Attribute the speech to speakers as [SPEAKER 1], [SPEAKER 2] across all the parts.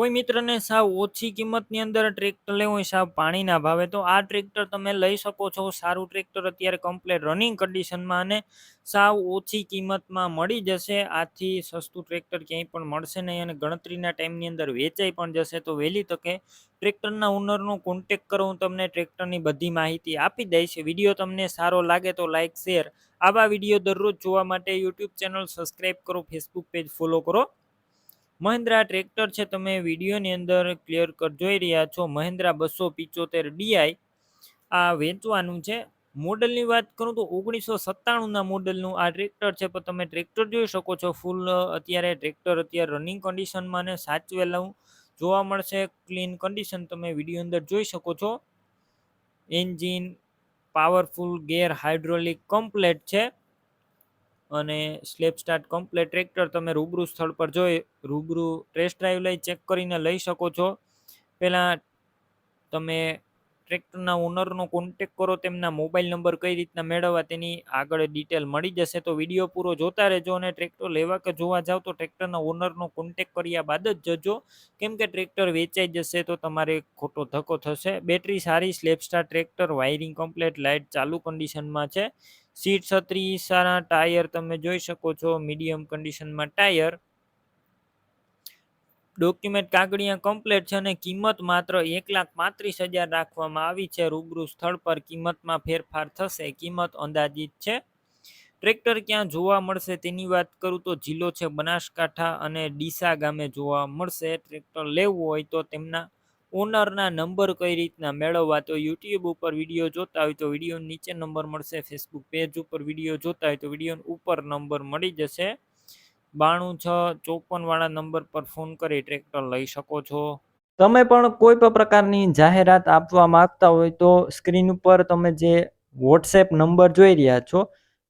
[SPEAKER 1] કોઈ મિત્રને સાવ ઓછી કિંમતની અંદર ટ્રેક્ટર લેવું હોય, સાવ પાણીના ભાવે, તો આ ટ્રેક્ટર તમે લઈ શકો છો. સારું ટ્રેક્ટર અત્યારે કમ્પ્લેટ રનિંગ કન્ડિશનમાં અને સાવ ઓછી કિંમતમાં મળી જશે. આથી સસ્તું ટ્રેક્ટર ક્યાંય પણ મળશે નહીં અને ગણતરીના ટાઈમની અંદર વેચાઈ પણ જશે. તો વહેલી તકે ટ્રેક્ટરના ઓનરનો કોન્ટેક કરો. હું તમને ટ્રેક્ટરની બધી માહિતી આપી દઈશ. વીડિયો તમને સારો લાગે તો લાઇક શેર આવા વીડિયો દરરોજ જોવા માટે યુટ્યુબ ચેનલ સબસ્ક્રાઈબ કરો ફેસબુક પેજ ફોલો કરો. મહિન્દ્રા ટ્રેક્ટર છે, તમે વિડીયોની અંદર ક્લિયર કટ જોઈ રહ્યા છો. મહિન્દ્રા બસો પિચોતેર ડીઆઈ આ વેચવાનું છે. મોડલની વાત કરું તો ઓગણીસો સત્તાણુંના મોડલનું આ ટ્રેક્ટર છે, પણ તમે ટ્રેક્ટર જોઈ શકો છો. ફૂલ અત્યારે ટ્રેક્ટર અત્યારે રનિંગ કન્ડિશનમાં અને સાચવેલું જોવા મળશે ક્લીન કન્ડિશન તમે વીડિયો અંદર જોઈ શકો છો. Engine powerful gear hydraulic complete છે. અને સ્લેપ સ્ટાર્ટ કમ્પ્લેટ ટ્રેક્ટર તમે રૂબરૂ સ્થળ પર જોઈ, રૂબરૂ ટેસ્ટ ડ્રાઈવ લઈ ચેક કરીને લઈ શકો છો. પહેલાં તમે ટ્રેક્ટરના ઓનરનો કોન્ટેક કરો, તેમના મોબાઈલ નંબર કઈ રીતના મેળવવા તેની આગળ ડિટેલ મળી જશે. તો વીડિયો પૂરો જોતા રહેજો અને ટ્રેક્ટર લેવા કે જોવા જાવ તો ટ્રેક્ટરના ઓનરનો કોન્ટેક કર્યા બાદ જ જજો. કેમ કે ટ્રેક્ટર વેચાઈ જશે તો તમારે ખોટો ધક્કો થશે. બેટરી સારી સ્લેપ સ્ટાર ટ્રેક્ટર વાયરિંગ કમ્પ્લેટ લાઇટ ચાલુ કન્ડિશનમાં છે. સીટ છત્રી સારા ટાયર તમે જોઈ શકો છો, મીડિયમ કન્ડિશનમાં ટાયર. ડોક્યુમેન્ટ કાગળિયા કમ્પ્લેટ છે અને કિંમત માત્ર એક લાખ પાંત્રીસ હજાર રાખવામાં આવી છે. રૂબરૂ સ્થળ પર કિંમતમાં ફેરફાર થશે. કિંમત અંદાજિત છે. ટ્રેક્ટર ક્યાં જોવા મળશે તેની વાત કરું તો જિલ્લો છે બનાસકાંઠા અને ડીસા ગામે જોવા મળશે. ટ્રેક્ટર લેવું હોય તો તેમના ઓનરના નંબર કઈ રીતના મેળવવા તો યુટ્યુબ ઉપર વીડિયો જોતા હોય તો વીડિયો નીચે નંબર મળશે, ફેસબુક પેજ ઉપર વીડિયો જોતા હોય તો વીડિયો ઉપર નંબર મળી જશે. બાણું છ ચોપનવાળા નંબર પર ફોન કરી ટ્રેક્ટર લઈ શકો છો. તમે પણ કોઈ પણ પ્રકારની જાહેરાત આપવા માંગતા હોય તો સ્ક્રીન ઉપર તમે જે વોટ્સએપ નંબર જોઈ રહ્યા છો,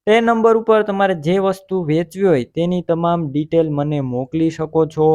[SPEAKER 1] તે નંબર ઉપર તમારે જે વસ્તુ વેચવી હોય તેની તમામ ડિટેલ મને મોકલી શકો છો.